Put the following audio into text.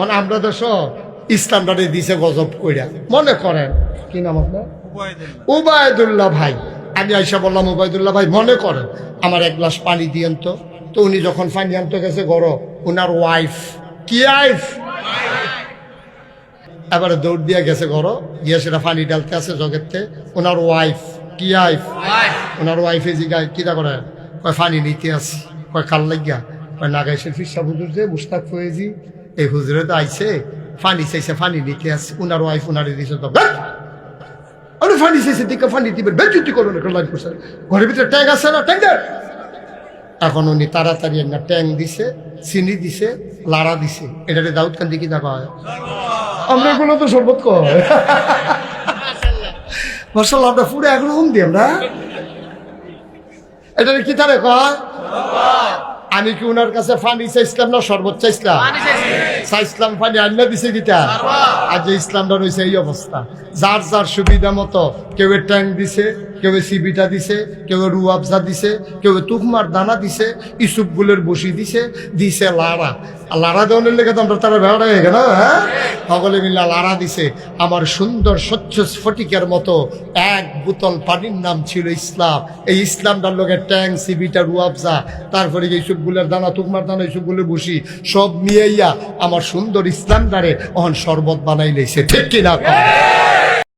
On আমরা দেশ ইসলামটারে দিছে গজব কইরা। মনে করেন। কি নাম আপনার? উবায়দুল্লাহ। ভাই। আমি আইসা বললাম উবায়দুল্লাহ ভাই মনে করেন আমার এক গ্লাস পানি দিয়েন তো। তো উনি যখন পানি আনতে গেছে গর উনার ওয়াইফ কি আইফ এবারে দৌড় দিয়ে গেছে ঘর গিয়ে সেটা পানি ডালতে আছে জগেতে। ওনার ওয়াইফ কি আইফ ওনার ওয়াইফে জিগায় কিটা করে? কয় পানি নিতে আসি কয় কাল লাগিয়া। কয় নাগাইশের ফিসা হুজুর যে মুস্তাক ফয়েজি। এই হুজুরে তো আইছে পানি চাইছে পানি নিতে আসি ওনার ওয়াইফ ওনারে দিছে তো আরে ফানি চাইছে দিকে ফানি দিবেন বেচুতি করুন একটা লাইন করছে। ঘরের ভিতরে ট্যাঙ্ক আছে না ট্যাঙ্ক এখন উনি তাড়াতাড়ি না ট্যাঙ্ক দিছে চিনি দিছে লাড়া দিছে। এটাতে দাউদ কান্দি কি দেখা হয় আমরা তো শরবত কয় মার্শাল আমরা পুরো একরকম দিই আমরা। এটা কি তারে কয়? আমি কি উনার কাছে ফানি চাইছিলাম না? শরবত চাইছিলাম। চাইছিলাম। ফানি আন্না দিছে কিটা আজ যে ইসলামটা রয়েছে এই অবস্থা। যার যার সুবিধা মতো কেউ ট্যাঙ্ক দিছে কেউ সিবিটা দিছে কেউ রু আফজা দিছে কেউ তুকমার দানা দিছে ইসুপ গুলের বসি দিছে দিছে লাড়া। আর লাড়া দেওয়ার লেগে তো আমরা তারা ভেড়া হয়ে গেল হ্যাঁ? সকলে মিল্লা লাড়া দিছে। আমার সুন্দর স্বচ্ছ স্ফটিকের মতো এক বোতল পানির নাম ছিল ইসলাম। এই ইসলামটার লোকের ট্যাং সিবিটা রু রুয়াবজা তারপরে এই সবগুলোর দানা, তুকমার দানা, এইসবগুলো বসি, সব মিয়াইয়া আমার সুন্দর ইসলাম দ্বারে অহন শরবত বানাই লেছে ঠিক কিনা?